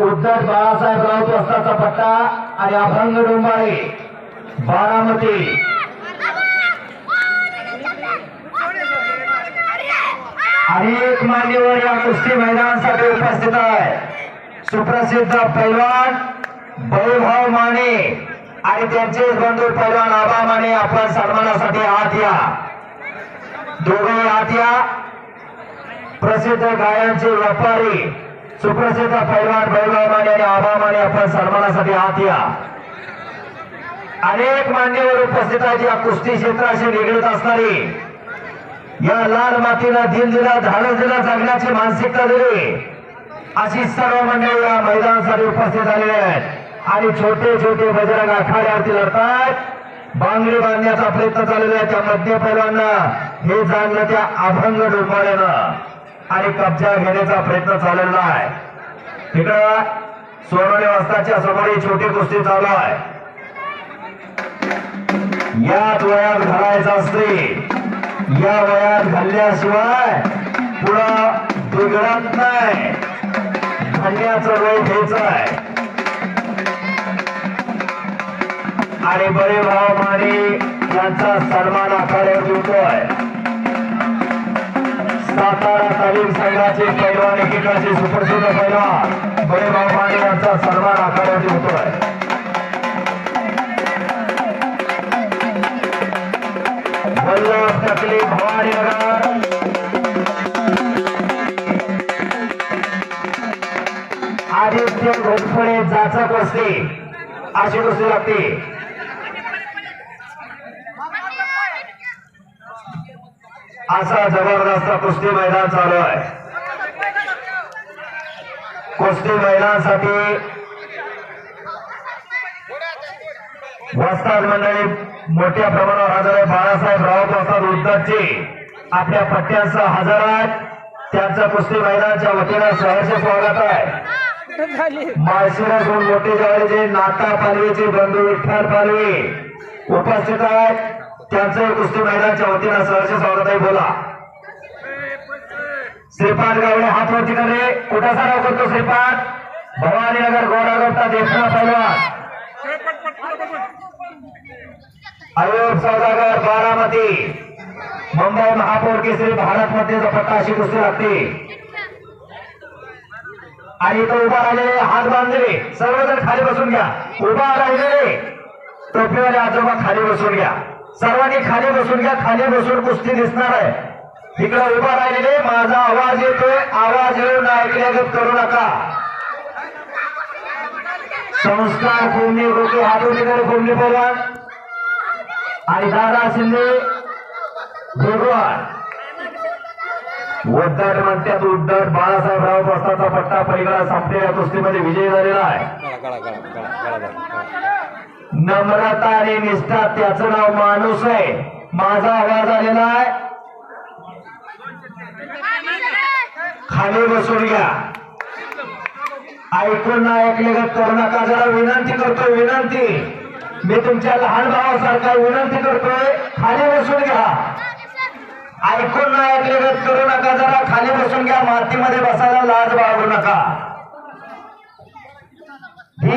उद्धट बाळासाहेब राऊत वस्ताचा पट्टा आणि अभंग डोंबाळे. बारामती. अनेक मान्यवर या कुस्ती मैदानासाठी उपस्थित आहे. सुप्रसिद्ध पैलवान बैभव माने आणि त्यांचेच बंधू पैलवान आबा माने आपण सन्मानासाठी आत या. दोघे आत या. प्रसिद्ध गायांचे व्यापारी सुप्रसिद्ध पैलवान वैभव आणि आबामाने आपण सन्मानासाठी आत या. अनेक मान्यवर उपस्थित आहेत या कुस्ती क्षेत्राशी निगडीत असणारी. या लाल मातीला दिल दिला झाडं दिला जगण्याची मानसिकता दिली. अशी सर्व मंडळी या मैदानासाठी उपस्थित झालेले आहेत. आणि छोटे छोटे बजरंग आखाड्यावरती लढतात बांगडी बांधण्याचा प्रयत्न चाललेला आहे त्या मध्य पैलवांना हे जाणलं त्या अभंग डोंबाळ्यानं आणि कब्जा घेण्याचा प्रयत्न चाललेला आहे. तिकडं सोनवणे वाजताच्या समोर छोटी कुस्ती चालू आहे. याच वयात घालायचं असते या वयात घालल्याशिवाय पुढं बिघडत नाही. घालण्याचं वय घ्यायचं आहे. आणि बरे भाव माने यांचा सन्मान आखाड्यावर येतोय. सातारा तालीम संघाचे पैलवान एकेकाचे सुप्रसिद्ध पैलवान. बरे भाव माने यांचा सन्मान आखाड्यावर होतोय वल्लभ टकले भवानी नगर आदित्य घोटफळे जाचक असते अशी कुस्ती लागते. असा जबरदस्त कुस्ती मैदान चालू आहे. कुस्ती मैदानासाठी वस्ताद मंडळी मोठ्या प्रमाणावर हजर आहे बाळासाहेब राऊत वस्ताद उद्धटचे आपल्या पट्ट्यांसह हजर आहेत. त्यांचं कुस्ती मैदानाच्या वतीनं सहर्ष स्वागत आहे. माळशिरसहून मोठे जवळचे नाता पालवीचे बंधू विठ्ठल पालवी उपस्थित आहेत. त्यांचं कुस्ती मैदानच्या वतीनं सहर्ष स्वागत बोला. श्रीपाद गावडे हात वरती करे. कुठं सराव करतो श्रीपाद? भवानी नगर गोडागोटा देखना पैलवान. अयोप सौदागर बारामती. मुंबई महापौर केसरी भारत मध्ये पट्टा अशी कुस्ती लागते. आणि तो उभा राहिलेले हात बांधले. सर्वजण खाली बसून घ्या. उभा राहिलेले टोपीवाले आजोबा खाली बसून घ्या. सर्वांनी खाली बसून घ्या खाली बसून कुस्ती दिसणार आहे. इकडे उभा राहिलेले माझा आवाज येतोय आवाज येऊन ऐकल्यागत करू नका. संस्कार कोमणी रोके हातोडीकडे कोमणी पैलवान आणि दादा शिंदे भगवान उद्धट म्हणतात उद्धट. बाळासाहेबराव बस्ताचा पट्टा पहिला संपलेल्या कुस्तीमध्ये विजय झालेला आहे. नम्रता आणि निष्ठा त्याचं नाव माणूस आहे. माझा आवाज आलेला आहे? खाली बसून घ्या. ऐकून ना ऐकले करू नका जरा विनंती करतोय विनंती. मी तुमच्या लहान भावासारखा विनंती करतोय. खाली बसून घ्या. ऐकून ना ऐकले करू नका जरा खाली बसून घ्या. मातीमध्ये बसायला लाज बाळगू नका.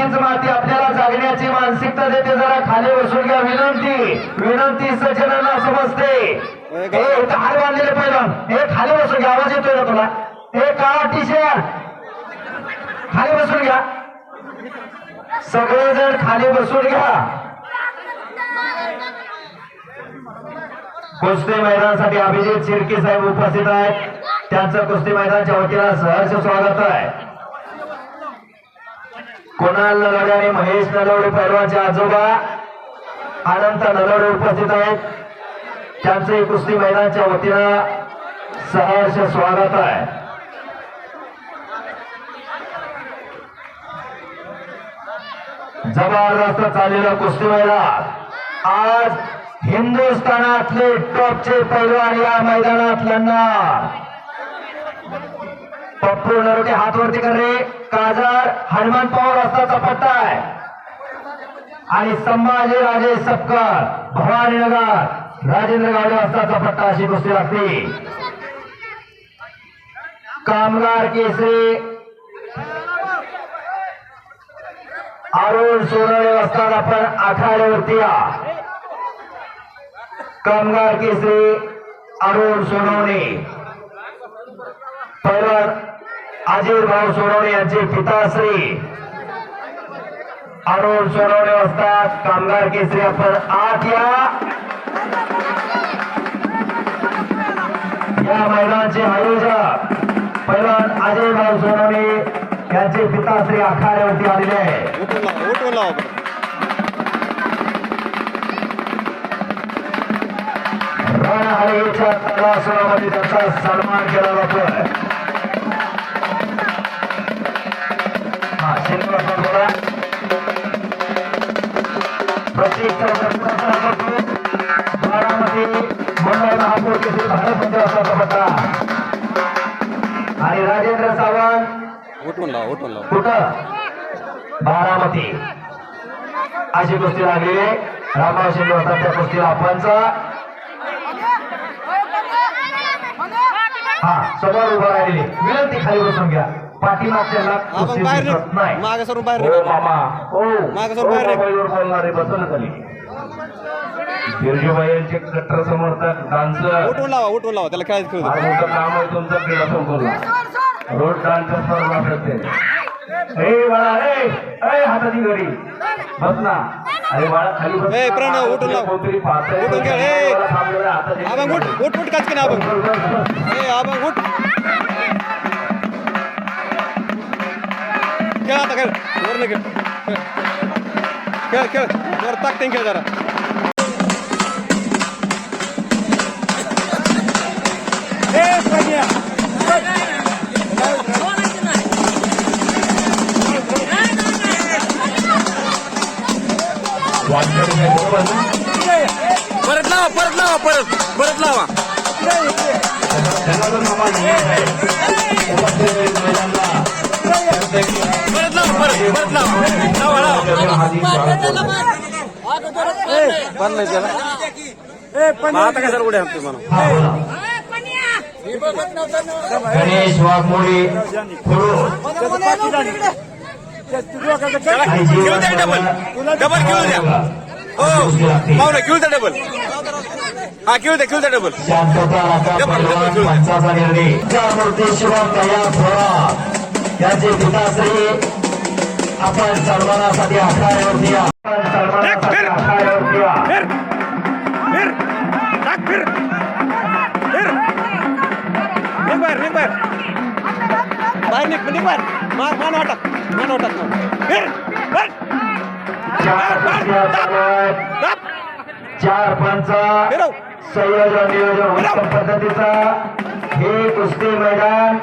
हीच माती आपल्याला जागण्याची मानसिकता देते. जरा खाली बसून घ्या. विनंती. विनंती सज्जनांना समजते. हे हार बांधलेले पहिलं. हे खाली बसून घ्या. आवाज येतोय ना तुला? हे काळा टी शर्ट खाली बसून घ्या. सगळेजण खाली बसून घ्या. कुस्ती मैदानासाठी अभिजित शिर्के साहेब उपस्थित आहेत. त्यांचं कुस्ती मैदानाच्या वतीनं सहर्ष स्वागत आहे. कुणाल नलवडे आणि महेश नलवडे पैलवानचे आजोबा. अनंत नलवडे उपस्थित आहेत. त्यांचे कुस्ती मैदानच्या वतीनं सहर्ष स्वागत आहे. जबरदस्त चाललेलं कुस्ती मैदान. आज हिंदुस्थानातले टॉपचे पैलवान या मैदानात लढणार. पप्पू नरोटे हात वरती कर रे. काजार हनुमान पवार रस्ताचा पट्टा आहे. आणि संभाजी राजे सपकर भवानी नगर राजेंद्र गावडे रस्ताचा पट्टा अशी कुस्ती लागते. कामगार केसरी अरुण सोनळे असतात आपण आखाड्यावरती या. कामगार केसरी अरुण सोनवणे. परत अजित भाऊ सोनवणे यांचे पिताश्री. अरुण सोनवणे असतात. कामगार केसरी आपण आत या. या मैदानाचे आयोजक पैलवान अजय भाऊ सोनवणे यांचे पिताश्री आखाड्यावरती आलेले आहे सन्मान केला जातोय. आणि राजेंद्र सावंत उठून लावा उठून लावा कुठं बारामती अशी कुस्ती लागली रामराव शिंदे होतात त्या कुस्तीला पंच हा समोर उभा राहिली विनंती खाली बसून घ्या बाहेर मागे सरून बाहेर हो हो बाहेर बोलणारे बसून खाली बिरजूबाई यांचे कट्टर समर्थक डान्सर उठून लावा उठून लावा त्याला खेळायचं खेळू. मोठं काम आहे तुमचं क्रीडा संकुल रोड डान्स स्पर्धा करते ए बाळा ए ए हाताची घडी बस ना अरे बाळा खाली बस ए, ना. प्रणव, उठून लाव. कोणतरी पाहतंय. उठून खेळ, ए. मला थांबलेलं आहे, हाताची आबा उठ. उठ उठ काच की ना आबा बस, बस, बस. ए आबा उठ खेळ आता खेळ. खेळ खेळ. वर ताकते खेळ जरा? परत लावा परत लावा परत. परत लावा. जर पण नाही त्याला आता काय सर उड्या हाणतोय म्हणून गणेश वाघमोडे घेऊ द्या डबल डबल घेऊ द्या हो पाहुणा घेऊ द्या डबल हा घेऊ द्या घेऊ द्या डबल निर्णय पिताश्री आपण सन्मानासाठी आखाड्यावरती या आपण सन्मानासाठी बाहेर निघ निघ बाहेर. मान मान फिर चार पंच संयोजन नियोजन पद्धतीचा हे कुस्ती मैदान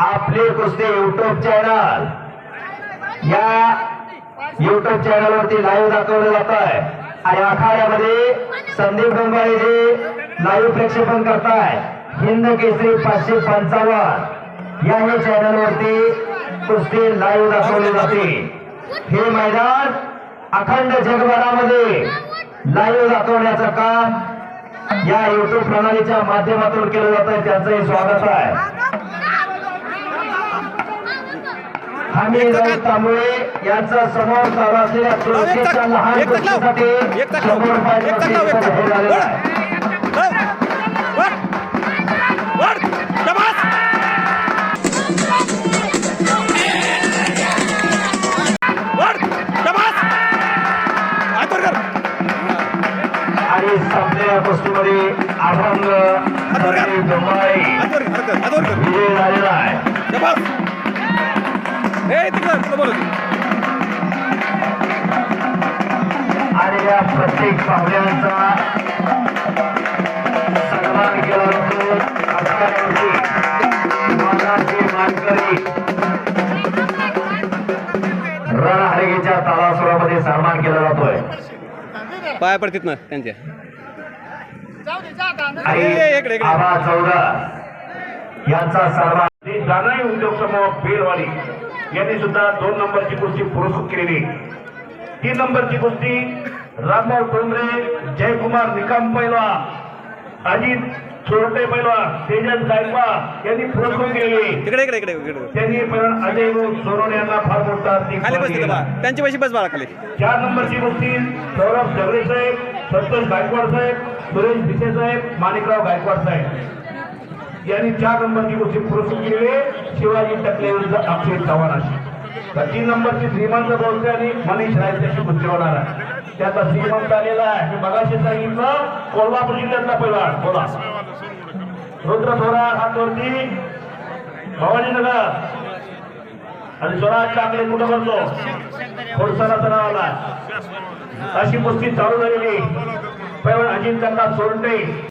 आपले कुस्ती युट्यूब चॅनल या युट्यूब चॅनल वरती लाईव्ह दाखवलं जात आहे आणि आखाड्यामध्ये संदीप गंगारे जे लाईव्ह प्रक्षेपण करताय. हिंद केसरी पाचशे पंचावन्न. या हे चॅनल वरती कुस्ती लाईव्ह दाखवली जाते. हे मैदान अखंड जगभरामध्ये लाईव्ह दाखवण्याचं काम या युट्यूब प्रणालीच्या माध्यमातून केलं जात आहे त्यांचंही स्वागत आहे. आम्ही तांबळे यांचा समोर चालू असलेल्या तुळशीच्या लहान. गोष्टीसाठी. समोर पाहिजे पाहुण्यांचा सन्मान केला जातो आखाड्यावरती मानाचे मानकरी रणहरगीच्या तालासुरामध्ये सन्मान केला जातोय. पाया पडतील ना त्यांच्या. इकडे. आबा चौदा यांचा सन्मान. दानाई उद्योग समूह बेलवाडी यांनी सुद्धा दोन नंबरची कुस्ती पुरस्कृत केलेली तीन नंबरची कुस्ती रामभाऊ टोंगरे जयकुमार निकम पैलवा अजित चोरटे पैलवान तेजस गायकवाड यांनी पुरस्कृत इकडे त्यांनी पैलवान अजय सोनवणे यांना फार मोठा त्यांची पैसे बस बाळा खाली. चार नंबरची कुस्ती सौरभ झगडे साहेब संतोष गायकवाड साहेब सुरेश भिसे साहेब माणिकराव गायकवाड साहेब. यांनी चार नंबरची कुस्ती पुरस्कृत आहे. शिवाजी टकले विरुद्ध अक्षय चव्हाण अशी. तीन नंबरची श्रीमंत बोलते आणि मनीष राय गुच्छ होणार आहे. त्याचा श्रीमंत आलेला आहे. मी मगाशी सांगितलं कोल्हापूर जिल्ह्यातला पहिला बोला. रुद्र थोरा हातवरती. भवानीनगर. आणि स्वराज टाकले कुठं करतो? खोडसाला सरावाला अशी कुस्ती चालू झालेली. पहिला अजिंक्यता सोडते